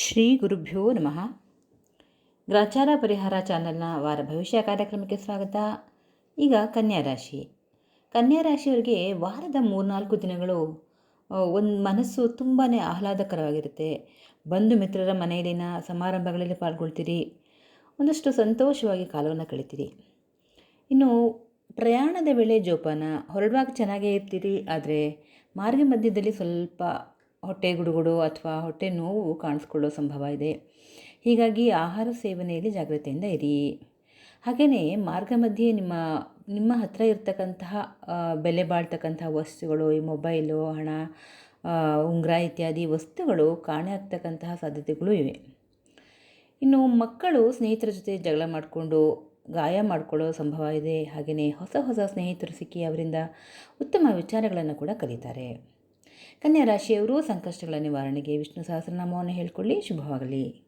ಶ್ರೀ ಗುರುಭ್ಯೋ ನಮಃ. ಗ್ರಾಚಾರ ಪರಿಹಾರ ಚಾನಲ್ನ ವಾರ ಭವಿಷ್ಯ ಕಾರ್ಯಕ್ರಮಕ್ಕೆ ಸ್ವಾಗತ. ಈಗ ಕನ್ಯಾ ರಾಶಿ. ಕನ್ಯಾ ರಾಶಿಯವರಿಗೆ ವಾರದ ಮೂರ್ನಾಲ್ಕು ದಿನಗಳು ಒಂದು ಮನಸ್ಸು ತುಂಬಾ ಆಹ್ಲಾದಕರವಾಗಿರುತ್ತೆ. ಬಂಧು ಮಿತ್ರರ ಮನೆಯಲ್ಲಿನ ಸಮಾರಂಭಗಳಲ್ಲಿ ಪಾಲ್ಗೊಳ್ತೀರಿ. ಒಂದಷ್ಟು ಸಂತೋಷವಾಗಿ ಕಾಲವನ್ನು ಕಳಿತೀರಿ. ಇನ್ನು ಪ್ರಯಾಣದ ವೇಳೆ ಜೋಪಾನ, ಹೊರಡುವಾಗ ಚೆನ್ನಾಗೇ ಇರ್ತೀರಿ. ಆದರೆ ಮಾರ್ಗ ಮಧ್ಯದಲ್ಲಿ ಸ್ವಲ್ಪ ಹೊಟ್ಟೆ ಗುಡುಗುಡು ಅಥವಾ ಹೊಟ್ಟೆ ನೋವು ಕಾಣಿಸ್ಕೊಳ್ಳೋ ಸಂಭವ ಇದೆ. ಹೀಗಾಗಿ ಆಹಾರ ಸೇವನೆಯಲ್ಲಿ ಜಾಗ್ರತೆಯಿಂದ ಇರಿ. ಹಾಗೆಯೇ ಮಾರ್ಗ ಮಧ್ಯೆ ನಿಮ್ಮ ನಿಮ್ಮ ಹತ್ತಿರ ಇರತಕ್ಕಂತಹ ಬೆಲೆ ಬಾಳ್ತಕ್ಕಂತಹ ವಸ್ತುಗಳು, ಈ ಮೊಬೈಲು, ಹಣ ಉಂಗುರ ಇತ್ಯಾದಿ ವಸ್ತುಗಳು ಕಾಣೆ ಆಗ್ತಕ್ಕಂತಹ ಸಾಧ್ಯತೆಗಳು ಇವೆ. ಇನ್ನು ಮಕ್ಕಳು ಸ್ನೇಹಿತರ ಜೊತೆ ಜಗಳ ಮಾಡಿಕೊಂಡು ಗಾಯ ಮಾಡಿಕೊಳ್ಳೋ ಸಂಭವ ಇದೆ. ಹಾಗೆಯೇ ಹೊಸ ಹೊಸ ಸ್ನೇಹಿತರು ಸಿಕ್ಕಿ ಅವರಿಂದ ಉತ್ತಮ ವಿಚಾರಗಳನ್ನು ಕೂಡ ಕಲಿತಾರೆ. ಕನ್ಯಾ ರಾಶಿಯವರು ಸಂಕಷ್ಟಗಳ ನಿವಾರಣೆಗೆ ವಿಷ್ಣು ಸಹಸ್ರನಾಮವನ್ನು ಹೇಳಿಕೊಳ್ಳಿ. ಶುಭವಾಗಲಿ.